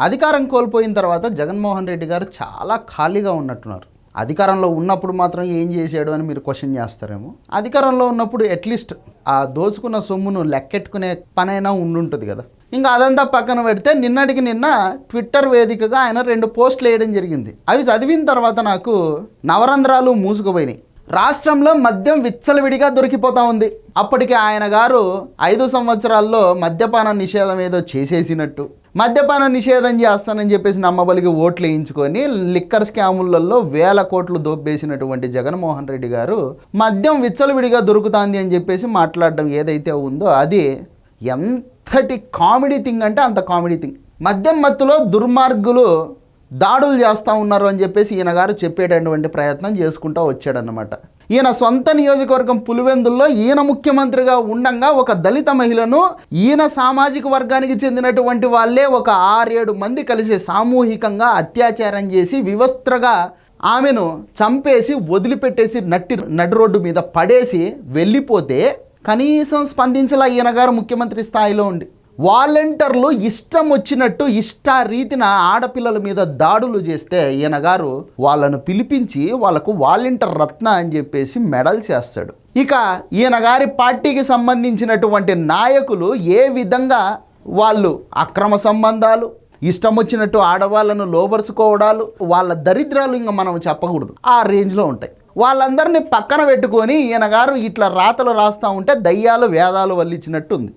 అధికారం కోల్పోయిన తర్వాత జగన్మోహన్ రెడ్డి గారు చాలా ఖాళీగా ఉన్నట్టున్నారు. అధికారంలో ఉన్నప్పుడు మాత్రం ఏం చేశాడు అని మీరు క్వశ్చన్ చేస్తారేమో. అధికారంలో ఉన్నప్పుడు అట్లీస్ట్ ఆ దోచుకున్న సొమ్మును లెక్కెట్టుకునే పనైనా ఉండుంటుంది కదా. ఇంకా అదంతా పక్కన పెడితే నిన్నటికి నిన్న ట్విట్టర్ వేదికగా ఆయన రెండు పోస్టులు వేయడం జరిగింది. అవి చదివిన తర్వాత నాకు నవరంధ్రాలు మూసుకుపోయినాయి. రాష్ట్రంలో మద్యం విచ్చలవిడిగా దొరికిపోతా ఉంది. అప్పటికే ఆయన గారు ఐదు సంవత్సరాల్లో మద్యపాన నిషేధం ఏదో చేసేసినట్టు. మద్యపానం నిషేధం చేస్తానని చెప్పేసి నమ్మబలికి ఓట్లు వేయించుకొని లిక్కర్ స్కాములలో వేల కోట్లు దోబ్బేసినటువంటి జగన్మోహన్ రెడ్డి గారు మద్యం విచ్చలవిడిగా దొరుకుతుంది అని చెప్పేసి మాట్లాడడం ఏదైతే ఉందో అది ఎంతటి కామెడీ థింగ్ అంటే అంత కామెడీ థింగ్. మద్యం మత్తులో దుర్మార్గులు దాడులు చేస్తూ ఉన్నారు అని చెప్పేసి ఈయన గారు చెప్పేటటువంటి ప్రయత్నం చేసుకుంటూ వచ్చాడనమాట ఈయన సొంత నియోజకవర్గం పులివెందుల్లో ఈయన ముఖ్యమంత్రిగా ఉండంగా ఒక దళిత మహిళను ఈయన సామాజిక వర్గానికి చెందినటువంటి వాళ్ళే ఒక ఆరేడు మంది కలిసి సామూహికంగా అత్యాచారం చేసి వివస్త్రగా ఆమెను చంపేసి వదిలిపెట్టేసి నట్టి నడి రోడ్డు మీద పడేసి వెళ్ళిపోతే కనీసం స్పందించలా ఈయన గారు ముఖ్యమంత్రి స్థాయిలో ఉండి. వాలంటీర్లు ఇష్టం వచ్చినట్టు ఇష్ట రీతిన ఆడపిల్లల మీద దాడులు చేస్తే ఈయన గారు వాళ్ళను పిలిపించి వాళ్ళకు వాలంటీర్ రత్న అని చెప్పేసి మెడల్ చేస్తాడు. ఇక ఈయన గారి పార్టీకి సంబంధించినటువంటి నాయకులు ఏ విధంగా వాళ్ళు అక్రమ సంబంధాలు ఇష్టం వచ్చినట్టు ఆడవాళ్ళను లోబరుచుకోవడాలు వాళ్ళ దరిద్రాలు ఇంకా మనం చెప్పకూడదు. ఆ రేంజ్లో ఉంటాయి. వాళ్ళందరినీ పక్కన పెట్టుకొని ఈయన గారు ఇట్లా రాతలు రాస్తూ ఉంటే దయ్యాలు వేదాలు వల్లించినట్టు ఉంది